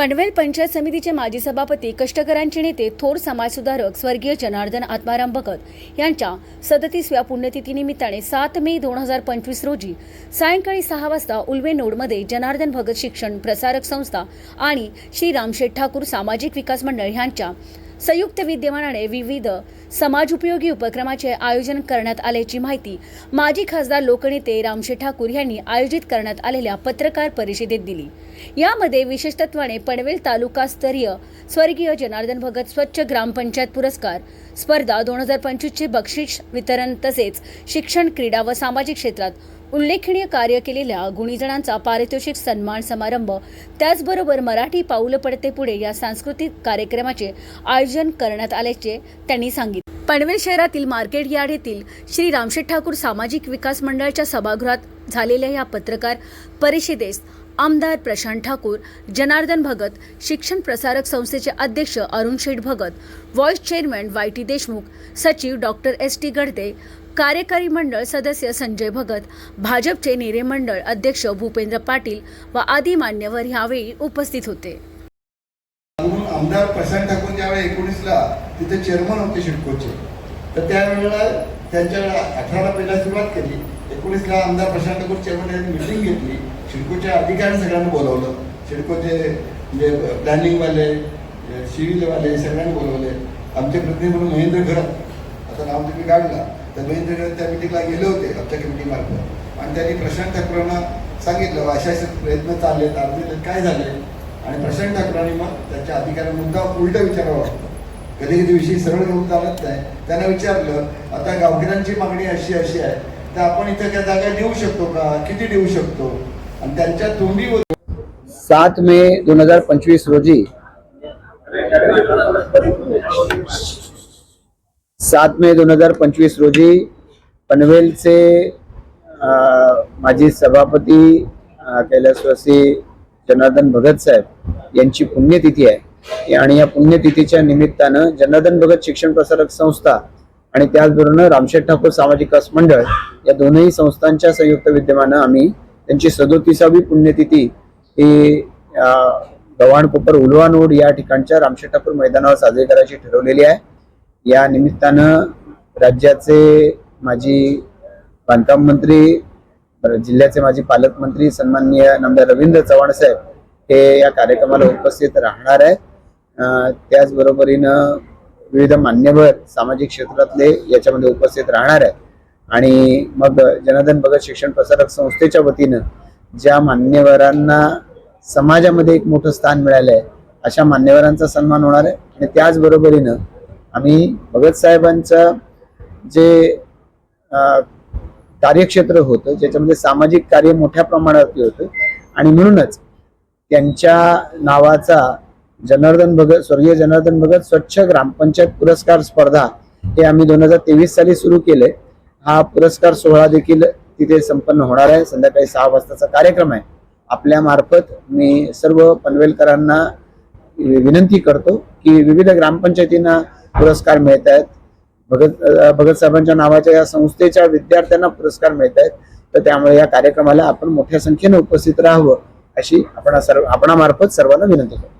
पनवेल पंचायत समितीचे माजी सभापती कष्टकरांचे नेते थोर समाजसुधारक स्वर्गीय जनार्दन आत्माराम भगत यांच्या सदतीसव्या पुण्यतिथीनिमित्ताने सात मे दोन हजार पंचवीस रोजी सायंकाळी सहा वाजता उल्वे नोडमध्ये जनार्दन भगत शिक्षण प्रसारक संस्था आणि श्री रामशेठ ठाकूर सामाजिक विकास मंडळ यांच्या संयुक्त विद्यमानाने विविध समाजोपयोगी उपक्रमाचे आयोजन करण्यात आल्याची माहिती माजी खासदार लोकनेते रामशे ठाकूर यांनी आयोजित करण्यात आलेल्या पत्रकार परिषदेत दिली. यामध्ये विशेषतत्वाने पनवेल तालुकास्तरीय स्वर्गीय जनार्दन भगत स्वच्छ ग्रामपंचायत पुरस्कार स्पर्धा दोन हजार पंचवीसचे बक्षीस वितरण तसेच शिक्षण क्रीडा व सामाजिक क्षेत्रात उल्लेखनीय कार्य केलेल्या गुणीजणांचा पारितोषिक सन्मान समारंभ त्याचबरोबर मराठी पाऊल पडते पुढे या सांस्कृतिक कार्यक्रमाचे आयोजन करण्यात आल्याचे त्यांनी सांगितले. पनवेल शहरातील मार्केट यार्ड येथील श्री रामशेठ ठाकूर सामाजिक विकास मंडळाच्या सभागृहात झालेल्या या पत्रकार परिषदेस आमदार प्रशांत ठाकूर जनार्दन भगत शिक्षण प्रसारक संस्थेचे अध्यक्ष Arun Sheth Bhagat vice chairman Y T Deshmukh सचिव डॉक्टर एस टी गडदे कार्यकारी मंडळ सदस्य संजय भगत भाजपचे नेरे मंडळ अध्यक्ष भूपेंद्र पाटील व आदी मान्यवर यावेळी उपस्थित होते. आमदार प्रशांत ठाकूर ज्यावेळी एकोणीसला तिथे चेअरमन होते शिडकोचे तर त्यावेळेला त्यांच्या अठराला पहिला सुरुवात केली. एकोणीसला आमदार प्रशांत ठाकूर चेअरमन यांनी मिटिंग घेतली. शिडकोच्या अधिकाऱ्यांनी सगळ्यांना बोलवलं. शिडकोचे म्हणजे प्लॅनिंगवाले सिव्हिलवाले सगळ्यांनी बोलवले. आमचे प्रतिनिधी म्हणून महेंद्र घरत आता नाव तुम्ही काढला तर महेंद्र घरत त्या मिटिंगला गेले होते आमच्या कमिटीमार्फत आणि त्यांनी प्रशांत ठाकूरांना सांगितलं अशा असे प्रयत्न चालले अर्धे काय झाले? आणि प्रशांत ठाकूरांनी मग त्याच्या अधिकाऱ्यांना मुद्दा उलट विचारावा वाटतो. कधी कधी विषय सरळ घेऊन चालत नाही. त्यांना विचारलं आता गावकऱ्यांची मागणी अशी अशी आहे. तर आपण इथं त्या जागा देऊ शकतो का? किती देऊ शकतो? आणि त्यांच्या तोंडी सात मे दोन हजार पंचवीस रोजी सात मे दोन हजार पंचवीस रोजी पनवेलचे माजी सभापती कैलासवासी जनार्दन भगत साहेब यांची पुण्यतिथी आहे. आणि या पुण्यतिथीच्या निमित्तानं जनार्दन भगत शिक्षण प्रसारक संस्था आणि त्याचबरोबर रामशेठ ठाकूर सामाजिक विकास मंडळ या दोनही संस्थांच्या संयुक्त विद्यमानं आम्ही त्यांची सदोतीसावी पुण्यतिथी ही गव्हाण कोपर उलवा नोड या ठिकाणच्या रामशेठ ठाकूर मैदानावर साजरी करायची ठरवलेली आहे. या निमित्तानं राज्याचे माजी बांधकाम मंत्री जिल्ह्याचे माजी पालकमंत्री सन्माननीय नामदार रवींद्र चव्हाण साहेब हे या कार्यक्रमाला उपस्थित राहणार आहेत. त्याचबरोबरीनं विविध मान्यवर सामाजिक क्षेत्रातले याच्यामध्ये उपस्थित राहणार आहेत. आणि मग जनार्दन भगत शिक्षण प्रसारक संस्थेच्या वतीनं ज्या मान्यवरांना समाजामध्ये एक मोठं स्थान मिळालं आहे अशा मान्यवरांचा सन्मान होणार आहे. आणि त्याचबरोबरीनं आम्ही भगत साहेबांचं जे कार्यक्षेत्र होतं ज्याच्यामध्ये सामाजिक कार्य मोठ्या प्रमाणावरती होतं आणि म्हणूनच त्यांच्या नावाचा जनार्दन भगत स्वर्गीय जनार्दन भगत स्वच्छ ग्रामपंचायत पुरस्कार स्पर्धा हे आम्ही दोन हजार तेवीस साली सुरू केले. हा पुरस्कार सोहळा देखील तिथे संपन्न होणार आहे. संध्याकाळी सहा वाजताचा कार्यक्रम आहे. आपल्या मार्फत मी सर्व पनवेलकरांना विनंती करतो की विविध ग्रामपंचायतींना पुरस्कार मिळत आहेत. भगत भगत साहेबांच्या नावाच्या या संस्थेच्या विद्यार्थ्यांना पुरस्कार मिळत आहेत. तर त्यामुळे या कार्यक्रमाला आपण मोठ्या संख्येने उपस्थित राहावं अशी आपण सर्व आपणामार्फत सर्वांना विनंती करतो.